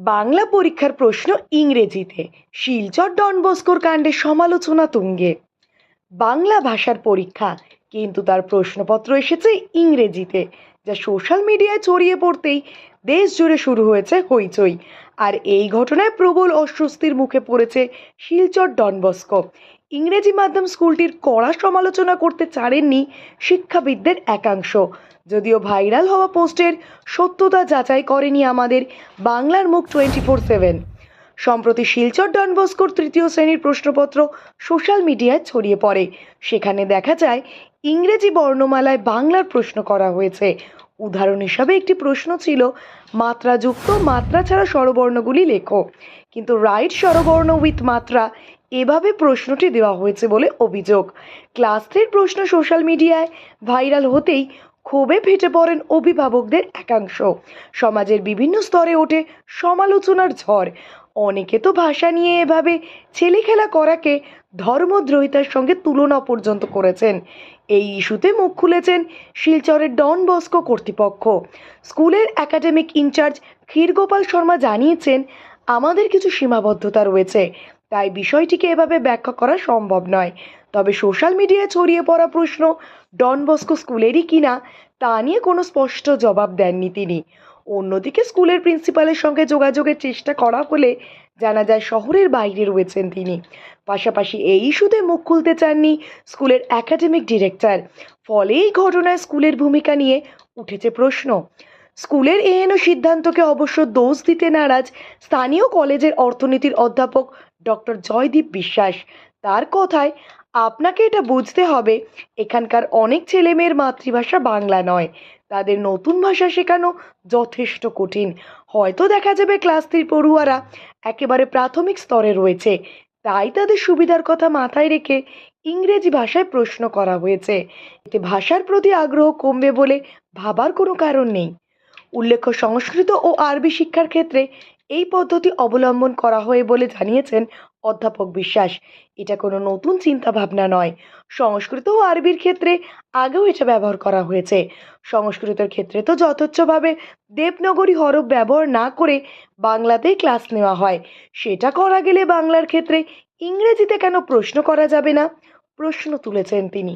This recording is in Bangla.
বাংলা পরীক্ষার প্রশ্ন ইংরেজিতে। শিলচর ডন বস্কোর কাণ্ডে সমালোচনা তুঙ্গে। বাংলা ভাষার পরীক্ষা, কিন্তু তার প্রশ্নপত্র এসেছে ইংরেজিতে, যা সোশ্যাল মিডিয়ায় ছড়িয়ে পড়তেই দেশ জুড়ে শুরু হয়েছে হইচই। আর এই ঘটনায় প্রবল অস্বস্তির মুখে পড়েছে শিলচর ডন বস্কো। ইংরেজি মাধ্যম স্কুলটির কড়া সমালোচনা করতে ছাড়েননি শিক্ষাবিদদের একাংশ। যদিও ভাইরাল হওয়া পোস্টের সত্যতা যাচাই করেনি আমাদের বাংলার মুখ টোয়েন্টি ফোর সেভেন। সম্প্রতি শিলচর ডনবস্কোর তৃতীয় শ্রেণির প্রশ্নপত্র সোশ্যাল মিডিয়ায় ছড়িয়ে পড়ে। সেখানে দেখা যায়, ইংরেজি বর্ণমালায় বাংলার প্রশ্ন করা হয়েছে। উদাহরণ হিসাবে একটি প্রশ্ন ছিল, মাত্রাযুক্ত, মাত্রা ছাড়া স্বরবর্ণগুলি লেখো। কিন্তু রাইট স্বরবর্ণ উইথ মাত্রা এভাবে প্রশ্নটি দেওয়া হয়েছে বলে অভিযোগ। ক্লাস থ্রির প্রশ্ন সোশ্যাল মিডিয়ায় ভাইরাল হতেই ক্ষোভে ফেটে পড়েন অভিভাবকদের একাংশ। সমাজের বিভিন্ন স্তরে ওঠে সমালোচনার ঝড়। অনেকে তো ভাষা নিয়ে এভাবে ছেলেখেলা করাকে ধর্মদ্রোহিতার সঙ্গে তুলনা পর্যন্ত করেছেন। এই ইস্যুতে মুখ খুলেছেন শিলচরের ডন বস্কো কর্তৃপক্ষ। স্কুলের একাডেমিক ইনচার্জ ক্ষীরগোপাল শর্মা জানিয়েছেন, আমাদের কিছু সীমাবদ্ধতা রয়েছে। তাই বিষয়টিকে এভাবে ব্যাখ্যা করা সম্ভব নয়। তবে সোশ্যাল মিডিয়ায় ছড়িয়ে পড়া প্রশ্ন, ডন বস্কো স্কুলেরই কিনা তা নিয়ে কোনো স্পষ্ট জবাব দেননি তিনি। অন্যদিকে স্কুলের প্রিন্সিপালের সঙ্গে যোগাযোগের চেষ্টা করা হলে জানা যায় শহরের বাইরে রয়েছেন তিনি। পাশাপাশি এই ইস্যুতে মুখ খুলতে চাননি স্কুলের একাডেমিক ডিরেক্টর। ফলে এই ঘটনায় স্কুলের ভূমিকা নিয়ে উঠেছে প্রশ্ন। স্কুলের এহেন সিদ্ধান্তকে অবশ্য দোষ দিতে নারাজ স্থানীয় কলেজের অর্থনীতির অধ্যাপক ডক্টর জয়দীপ বিশ্বাস। তার কথায় আপনাকে এটা বুঝতে হবে, এখানকার অনেক ছেলেমেয়ের মাতৃভাষা বাংলা নয়। তাদের নতুন ভাষা শেখানো যথেষ্ট কঠিন। হয়তো দেখা যাবে ক্লাস থ্রির পড়ুয়ারা একেবারে প্রাথমিক স্তরে রয়েছে। তাই তাদের সুবিধার কথা মাথায় রেখে ইংরেজি ভাষায় প্রশ্ন করা হয়েছে। এতে ভাষার প্রতি আগ্রহ কমবে বলে ভাবার কোনো কারণ নেই। উল্লেখ্য সংস্কৃত ও আরবি শিক্ষার ক্ষেত্রে এই পদ্ধতি অবলম্বন করা হয় বলে জানিয়েছেন অধ্যাপক বিশ্বাস। এটা কোনো নতুন চিন্তা ভাবনা নয়। সংস্কৃত ও আরবির ক্ষেত্রে আগেও এটা ব্যবহার করা হয়েছে। সংস্কৃতের ক্ষেত্রে তো যথেচ্ছভাবে দেবনগরী হরফ ব্যবহার না করে বাংলাতেই ক্লাস নেওয়া হয়। সেটা করা গেলে বাংলার ক্ষেত্রে ইংরেজিতে কেন প্রশ্ন করা যাবে না? প্রশ্ন তুলেছেন তিনি।